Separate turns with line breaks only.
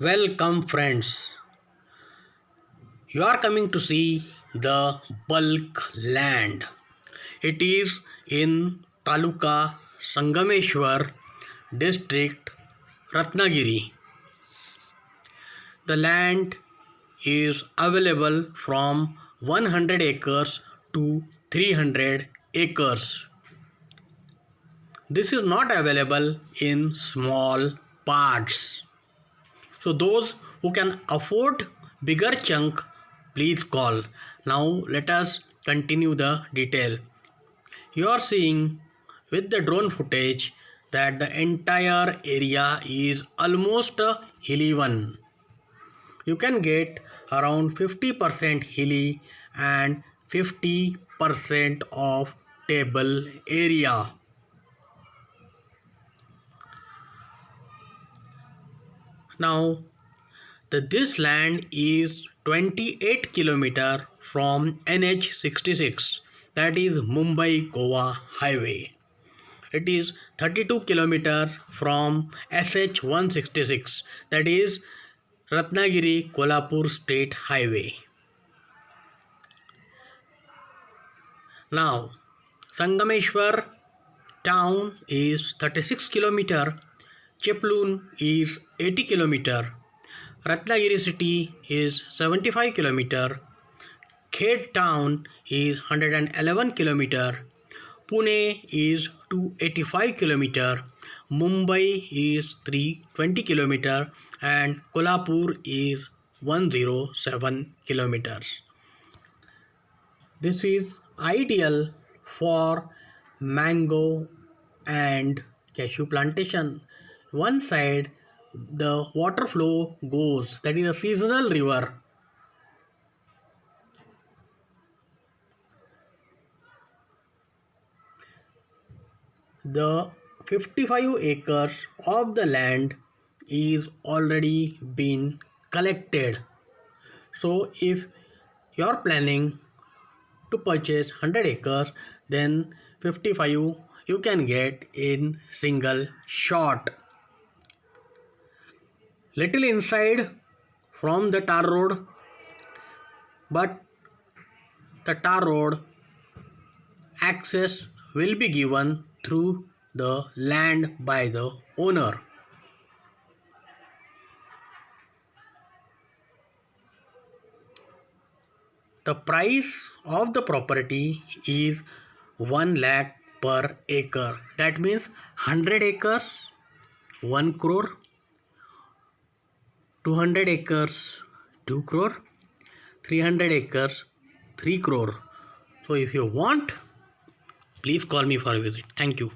Welcome, friends. You are coming to see the bulk land. It is in Taluka Sangameshwar district Ratnagiri. The land is available from 100 acres to 300 acres. This is not available in small parts. So those who can afford bigger chunk, please call. Now let us continue the detail. You are seeing with the drone footage that the entire area is almost a hilly one. You can get around 50% hilly and 50% of table area. Now, the, this land is 28 kilometer from NH 66 that is Mumbai Goa highway. It is 32 kilometers from SH 166 that is Ratnagiri Kolhapur state highway. Now, Sangameshwar town is 36 kilometer Chiplun is 80 km. Ratnagiri city is 75 km. Khed town is 111 km. Pune is 285 km. Mumbai is 320 km and Kolhapur is 107 kilometers. This is ideal for mango and cashew plantation one side the water flow goes that is a seasonal river. The 55 acres of the land is already been collected. So if you are planning to purchase 100 acres then 55 you can get in single shot little inside from the tar road but the tar road access will be given through the land by the owner. The price of the property is 1 lakh per acre. That means 100 acres 1 crore 200 acres 2 crore. 300 acres 3 crore. So if you want please call me for a visit. Thank you